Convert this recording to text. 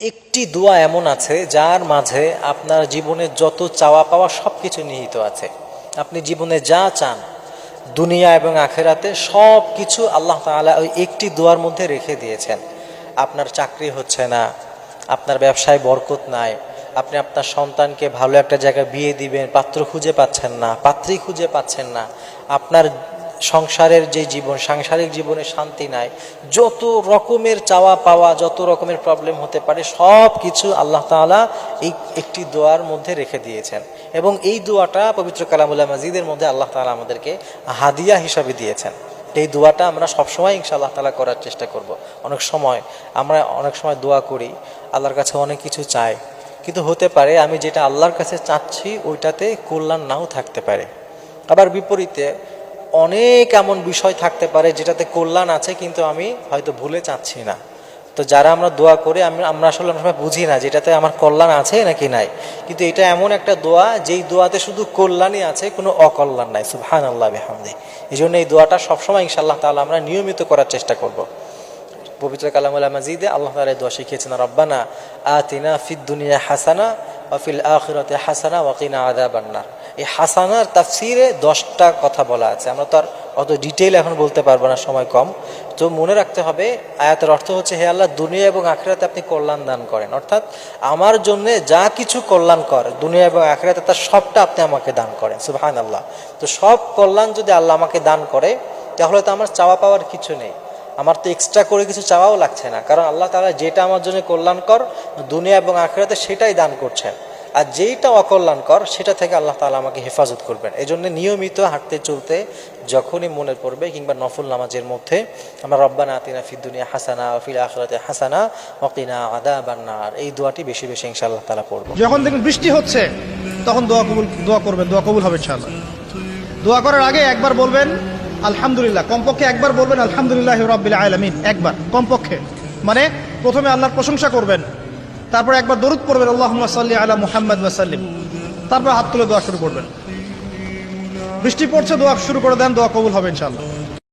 একটি দোয়া এমন আছে, যার মাঝে আপনার জীবনের যত চাওয়া পাওয়া সব কিছু নিহিত আছে। আপনি জীবনে যা চান, দুনিয়া এবং আখেরাতে সব কিছু আল্লাহ তাআলা ওই একটি দোয়ার মধ্যে রেখে দিয়েছেন। আপনার চাকরি হচ্ছে না, আপনার ব্যবসায় বরকত নাই, আপনি আপনার সন্তানকে ভালো একটা জায়গায় বিয়ে দিবেন, পাত্র খুঁজে পাচ্ছেন না, পাত্রী খুঁজে পাচ্ছেন না, আপনার সংসারের যে জীবন, সাংসারিক জীবনে শান্তি নাই, যত রকমের চাওয়া পাওয়া, যত রকমের প্রবলেম হতে পারে, সব কিছু আল্লাহ তাআলা এই একটি দোয়ার মধ্যে রেখে দিয়েছেন। এবং এই দোয়াটা পবিত্র কালামুল্লাহ মাজিদের মধ্যে আল্লাহ তাআলা আমাদেরকে হাদিয়া হিসাবে দিয়েছেন। এই দোয়াটা আমরা সবসময় ইনশাআল্লাহ তালা করার চেষ্টা করব। অনেক সময় আমরা অনেক সময় দোয়া করি, আল্লাহর কাছে অনেক কিছু চাই, কিন্তু হতে পারে আমি যেটা আল্লাহর কাছে চাচ্ছি, ওইটাতে কল্যাণ নাও থাকতে পারে। আবার বিপরীতে অনেক এমন বিষয় থাকতে পারে যেটাতে কল্যাণ আছে, কিন্তু আমি হয়তো ভুলে চাচ্ছি না। তো যারা আমরা দোয়া করি, আমি আমরা আসলে অনেক সময় বুঝি না যেটাতে আমার কল্যাণ আছে নাকি নাই। কিন্তু এটা এমন একটা দোয়া, যেই দোয়াতে শুধু কল্যাণই আছে, কোনো অকল্যাণ নাই। সুবহান আল্লাহ বেহামদি। এই জন্য এই দোয়াটা সবসময় ইনশাল্লাহ তাআলা আমরা নিয়মিত করার চেষ্টা করব। পবিত্র কালামুল মাজিদে আল্লাহ এই দোয়া শিখিয়েছেন, রব্বানা আতিনা ফিদ দুনিয়া হাসানা ওয়াফিল আখিরাতে হাসানা ওয়াকিনা আদা নার এই হাসানার তাফসিরে দশটা কথা বলা আছে। আমরা তো আর অত ডিটেইল এখন বলতে পারব না, সময় কম। তো মনে রাখতে হবে, আয়াতের অর্থ হচ্ছে, হে আল্লাহ, দুনিয়া এবং আখেরাতে আপনি কল্যাণ দান করেন। অর্থাৎ আমার জন্য যা কিছু কল্যাণ কর, দুনিয়া এবং আখেরাতে তার সবটা আপনি আমাকে দান করেন সুবহান আল্লাহ তো সব কল্যাণ যদি আল্লাহ আমাকে দান করে, তাহলে তো আমার চাওয়া পাওয়ার কিছু নেই। আমার তো এক্সট্রা করে কিছু চাওয়াও লাগছে না। কারণ আল্লাহ তাআলা যেটা আমার জন্য কল্যাণকর দুনিয়া এবং আখেরাতে সেটাই দান করছেন। আর যেইটা অকল্যাণকর, সেটা থেকে আল্লাহ তালা আমাকে হেফাজত করবেন। এই জন্য নিয়মিত হাঁটতে চলতে যখনই মনে পড়বে, কিংবা নফল নামাজের মধ্যে, আমরা রব্বানা আতিনা ফিদ দুনিয়া হাসানা ফিল আখরাতে হাসানা ওয়াকিনা আদাবান নার। এই দোয়াটি বেশি বেশি ইনশাআল্লাহ তালা পড়ব। যখন দেখবেন বৃষ্টি হচ্ছে, তখন দোয়া কবুল, দোয়া করবেন, দোয়া কবুল হবে ইনশাআল্লাহ। দোয়া করার আগে একবার বলবেন, আলহামদুলিল্লাহ। কমপক্ষে একবার বলবেন, আলহামদুলিল্লাহ রব্বিল আলামিন। একবার, কমপক্ষে। মানে প্রথমে আল্লাহর প্রশংসা করবেন তারপর একবার দরুদ পড়বেন আল্লাহ সাল্লি আলা মুহাম্মদ ওয়াসাল্লিম তারপর হাত তুলে দোয়া শুরু করবেন। বৃষ্টি পড়ছে, দোয়া শুরু করে দেন, দোয়া কবুল হবে ইনশাআল্লাহ।